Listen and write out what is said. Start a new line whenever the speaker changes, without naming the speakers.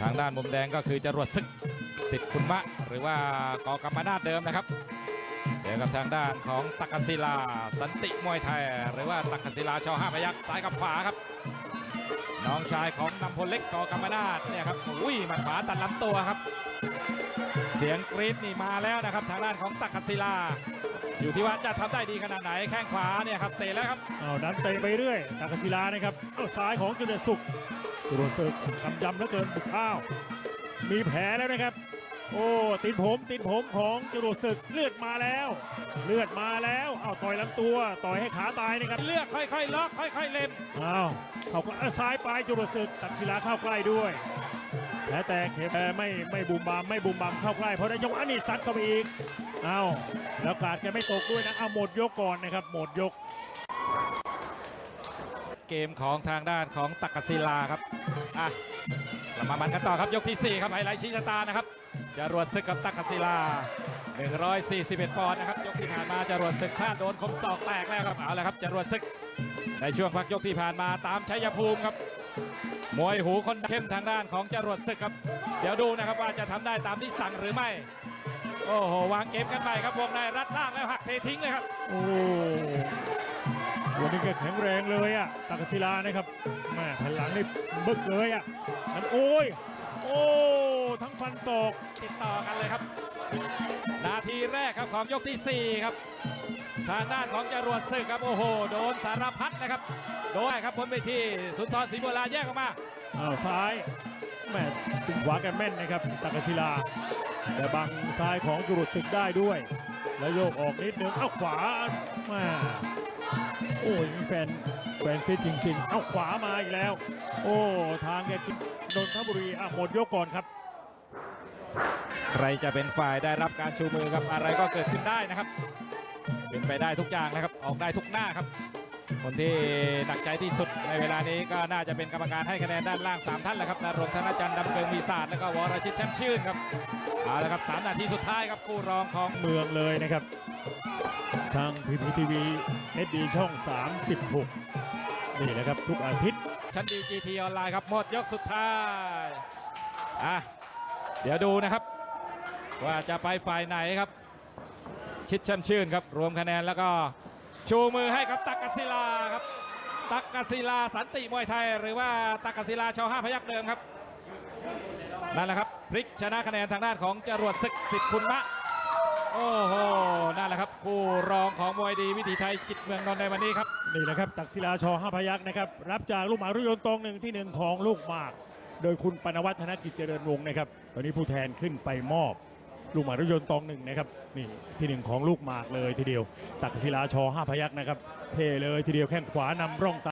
ทางด้านมุมแดงก็คือจรวดศึกสิทธิ์คุณมะ หรือว่ากอกรรมนาศเดิมนะครับ เดี๋ยวกับทางด้านของตักศิลา สันติมวยไทย หรือว่าตักศิลาชอห้าพยักซ้ายกับขวาครับ น้องชายของนำพลเล็กกอกรรมนาศเนี่ยครับอุ้ยมัดขวาตัดลำตัวครับ เสียงกรี๊ดนี่มาแล้วนะครับ ทางด้านของตักกศิลา อยู่ที่ว่าจะทำได้ดีขนาดไหนแข้งขวาเนี่ยครับเตะแล้วครับ
เอาดันเตะไปเรื่อยตากศิลานะครับเอาซ้ายของจุลสุขจุลสุขทำยำแล้วเกินบุกข้าวมีแผลแล้วนะครับ โอ้ติดผมติดผมของจรวดศึกเลือดมาแล้ว เลือดมาแล้วเอาต่อยลำตัวต่อยให้ขาตายนะครับ
เลือกค่อยๆล็อกค่อย ๆ เล่น
อ้าวเขาก็เอาซ้ายไปจรวดศึกตักศิลาเข้าใกล้ด้วยแผลแตกเข็มแต่ไม่ไม่บุมบามไม่บุมบามเข้าใกล้เพราะได้ยกอันนี้ซัดเข้าไปอีกอ้าวแล้วกาดแกไม่ตกด้วยนะเอาหมดยกก่อนนะครับหมดยก
เกมของทางด้านของตักกศิลาครับอะเรามามันกันต่อครับยกที่ 4 ครับไฮไลท์ชี้ชะตานะครับจรวดศึกกับตักกศิลา 141 ปอนด์นะครับยกที่ผ่านมาจรวดศึกพลาดโดนคมศอกแตกแล้วครับเอาละครับจรวดศึกในช่วงพักยกที่ผ่านมาตามชัยภูมิครับมวยหูคนเข้มทางด้านของจรวดศึกครับ เดี๋ยวดูนะครับว่าจะทำได้ตามที่สั่งหรือไม่ โอ้โหวางเกมกันใหม่ครับวงในรัดล่างแล้วหักเททิ้งเลยครับ
โอ้ แกแข็งแรงเลยอะตักศิลานะครับแม่แผ่นหลังนี่บึกเลยอะนั่นโอ้ยโอ้ทั้งฟันศอก
ติดต่อกันเลยครับ นาทีแรกครับของยกที่ 4 ครับ ทางด้านของจรวดศึกครับ โอ้โห โดนสารพัดนะครับ โดนครับบนเวทีสุนทรศรีโบราณแยกออกมา
อ้าวซ้ายแม่ตึงขวาแกแม่นนะครับ ตักศิลา แต่บังซ้ายของจรุดศึกได้ด้วย แล้วโยกออกนิดนึงเอ้าขวาแม่ โอ้ยมีแฟนแฟนซิตจริง ๆ เอ้าขวามาอีกแล้ว โอ้ทางแกกินนนทบุรีอะหมดยกก่อนครับ
ใครจะเป็นฝ่ายได้รับการชูมือครับอะไรก็เกิดขึ้นได้นะครับ เป็นไปได้ทุกอย่างนะครับ ออกได้ทุกหน้าครับ คนที่หนักใจที่สุดในเวลานี้ก็น่าจะเป็นกรรมการให้คะแนนด้านล่าง 3 ท่านแหละครับนรงค์ธนจันทร์ดำเกิงมีศาสตร์แล้วก็วรชิตแช่มชื่นครับเอาละครับสามนาทีสุดท้ายครับคู่รองของ
เมืองเลยนะครับ ทางพีพีทีวีเอสดีช่อง 36 นี่แหละครับทุกอาทิตย์
ชั้นดีจีทีออนไลน์ครับหมดยกสุดท้ายอะเดี๋ยวดูนะครับ ว่าจะไปฝ่ายไหนครับ ชิดแช่มชื่นครับ รวมคะแนนแล้วก็ ชูมือให้กับตักกศิลาครับ ตักกศิลาสันติมวยไทย หรือว่าตักกศิลาชาวห้าพยักเดิมครับนั่นแหละครับพลิกชนะคะแนนทางด้านของจรวดศึกสิทธิ์คุณมะโอ้โหนั่นแหละครับคู่รองของมวยดีวิถีไทยจิตเมืองนนท์ในวันนี้ครับ
นี่แหละครับตักศิลาชอห้าพยักนะครับรับจากลูกหมากรุยนต์ตองหนึ่งที่หนึ่งของลูกหมาก โดยคุณปนวัฒนกิจเจริญวงศ์นะครับตอนนี้ผู้แทนขึ้นไปมอบ ลูกหมากรุยนต์ตองหนึ่งนะครับนี่ที่หนึ่งของลูกหมากเลยทีเดียว ตักศิลาชอห้าพยักษ์นะครับเทเลยทีเดียวแข้งขวานำร่องตา